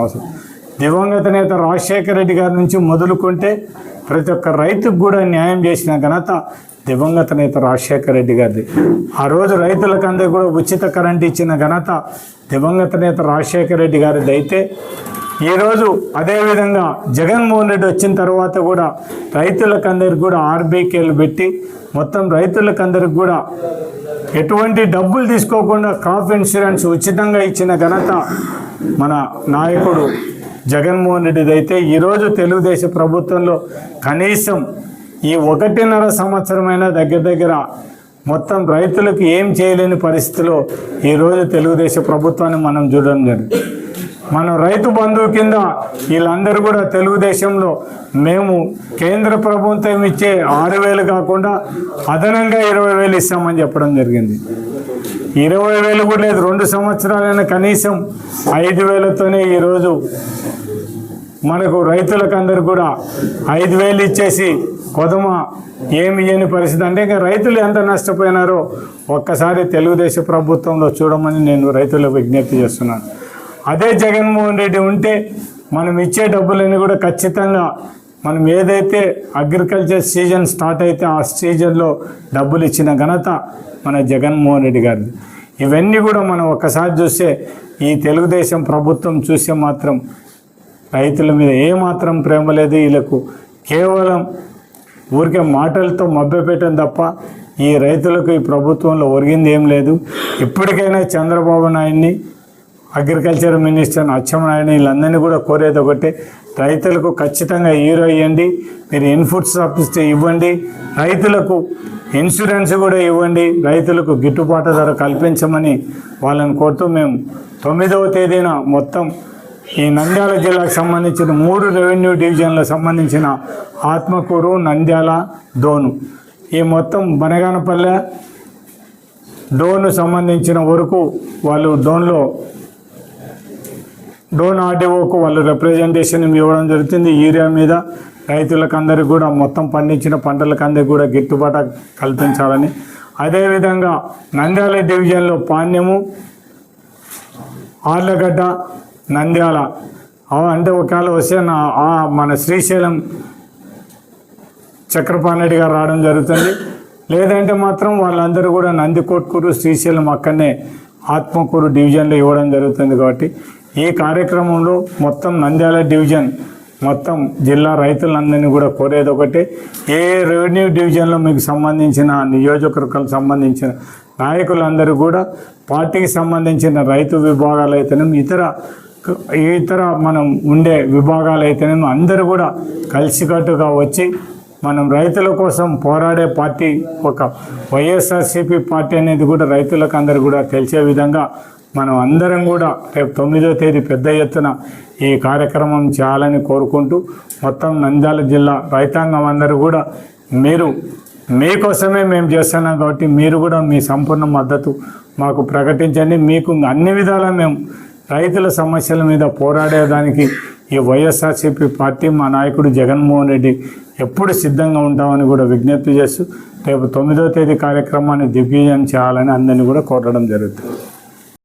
అవసరం. దివంగత నేత రాజశేఖర రెడ్డి గారి నుంచి మొదలుకుంటే ప్రతి ఒక్క రైతుకు కూడా న్యాయం చేసిన ఘనత దివంగత నేత రాజశేఖర రెడ్డి గారిది. ఆ రోజు రైతులకందరూ కూడా ఉచిత కరెంట్ ఇచ్చిన ఘనత దివంగత నేత రాజశేఖర రెడ్డి గారిది అయితే ఈరోజు అదేవిధంగా జగన్మోహన్ రెడ్డి వచ్చిన తర్వాత కూడా రైతులకందరికి కూడా ఆర్బీకేలు పెట్టి మొత్తం రైతులకందరికి కూడా ఎటువంటి డబ్బులు తీసుకోకుండా క్రాప్ ఇన్సూరెన్స్ ఉచితంగా ఇచ్చిన ఘనత మన నాయకుడు జగన్మోహన్ రెడ్డిది అయితే. ఈరోజు తెలుగుదేశం ప్రభుత్వంలో కనీసం ఈ ఒకటిన్నర సంవత్సరమైన దగ్గర దగ్గర మొత్తం రైతులకు ఏం చేయలేని పరిస్థితిలో ఈరోజు తెలుగుదేశం ప్రభుత్వాన్ని మనం చూడడం జరిగింది. మనం రైతు బంధువు కింద వీళ్ళందరూ కూడా తెలుగుదేశంలో మేము కేంద్ర ప్రభుత్వం ఇచ్చే ఆరు వేలు కాకుండా అదనంగా ఇరవై వేలు ఇస్తామని చెప్పడం జరిగింది. ఇరవై వేలు కూడా లేదు రెండు సంవత్సరాలైనా కనీసం ఐదు వేలతోనే ఈరోజు మనకు రైతులకు అందరు కూడా ఐదు వేలు ఇచ్చేసి కొదమ ఏమి చేయని పరిస్థితి. అంటే ఇంకా రైతులు ఎంత నష్టపోయినారో ఒక్కసారి తెలుగుదేశం ప్రభుత్వంలో చూడమని నేను రైతులకు విజ్ఞప్తి చేస్తున్నాను. అదే జగన్మోహన్ రెడ్డి ఉంటే మనం ఇచ్చే డబ్బులన్నీ కూడా ఖచ్చితంగా మనం ఏదైతే అగ్రికల్చర్ సీజన్ స్టార్ట్ అయితే ఆ సీజన్లో డబ్బులు ఇచ్చిన ఘనత మన జగన్మోహన్ రెడ్డి గారిది. ఇవన్నీ కూడా మనం ఒక్కసారి చూస్తే ఈ తెలుగుదేశం ప్రభుత్వం చూస్తే మాత్రం రైతుల మీద ఏమాత్రం ప్రేమ లేదు. వీళ్ళకు కేవలం ఊరికే మాటలతో మభ్యపెట్టడం తప్ప ఈ రైతులకు ఈ ప్రభుత్వంలో ఒరిగింది ఏం లేదు. ఇప్పటికైనా చంద్రబాబు నాయుడిని అగ్రికల్చర్ మినిస్టర్ అచ్చెన్నాయుడు వీళ్ళందరినీ కూడా కోరేది ఒకటి రైతులకు ఖచ్చితంగా హీరో ఇవ్వండి మీరు ఇన్పుట్ సబ్సిడీ ఇవ్వండి రైతులకు ఇన్సూరెన్స్ కూడా ఇవ్వండి రైతులకు గిట్టుబాటు ధర కల్పించమని వాళ్ళని కోరుతూ మేము తొమ్మిదవ తేదీన మొత్తం ఈ నంద్యాల జిల్లాకు సంబంధించిన మూడు రెవెన్యూ డివిజన్లకు సంబంధించిన ఆత్మకూరు నంద్యాల డోను ఈ మొత్తం బనగానపల్లె డోను సంబంధించిన వరకు వాళ్ళు డోన్లో డోన్ ఆర్డీఓకు వాళ్ళు రిప్రజెంటేషన్ ఇవ్వడం జరుగుతుంది. యూరియా మీద రైతులకు అందరికీ కూడా మొత్తం పండించిన పంటలకు కూడా గిట్టుబాటు కల్పించాలని. అదేవిధంగా నంద్యాల డివిజన్లో పాణ్యము ఆర్లగడ్డ నంద్యాల. అంటే ఒకవేళ వస్తే నా మన శ్రీశైలం చక్రపాణి గారు రావడం జరుగుతుంది. లేదంటే మాత్రం వాళ్ళందరూ కూడా నందికొట్కూరు శ్రీశైలం అక్కడనే ఆత్మకూరు డివిజన్లో ఇవ్వడం జరుగుతుంది కాబట్టి. ఈ కార్యక్రమంలో మొత్తం నంద్యాల డివిజన్ మొత్తం జిల్లా రైతులందరినీ కూడా కోరేది ఒకటే ఏ రెవెన్యూ డివిజన్లో మీకు సంబంధించిన నియోజకవర్గాలకు సంబంధించిన నాయకులందరూ కూడా పార్టీకి సంబంధించిన రైతు విభాగాలు అయితేనేమి ఇతర ఇతర మనం ఉండే విభాగాలు అయితేనేమి అందరూ కూడా కలిసికట్టుగా వచ్చి మనం రైతుల కోసం పోరాడే పార్టీ ఒక వైఎస్ఆర్సీపీ పార్టీ అనేది కూడా రైతులకు అందరు కూడా తెలిసే విధంగా మనం అందరం కూడా రేపు తొమ్మిదో తేదీ పెద్ద ఎత్తున ఈ కార్యక్రమం చేయాలని కోరుకుంటూ మొత్తం నంద్యాల జిల్లా రైతాంగం అందరూ కూడా మీరు మీకోసమే మేము చేస్తున్నాం కాబట్టి మీరు కూడా మీ సంపూర్ణ మద్దతు మాకు ప్రకటించండి. మీకు అన్ని విధాలా మేము రైతుల సమస్యల మీద పోరాడేదానికి ఈ వైఎస్ఆర్సీపీ పార్టీ మా నాయకుడు జగన్మోహన్ రెడ్డి ఎప్పుడు సిద్ధంగా ఉంటామని కూడా విజ్ఞప్తి చేస్తూ రేపు తొమ్మిదో తేదీ కార్యక్రమాన్ని దిగ్విజయం చేయాలని అందరినీ కూడా కోరడం జరుగుతుంది.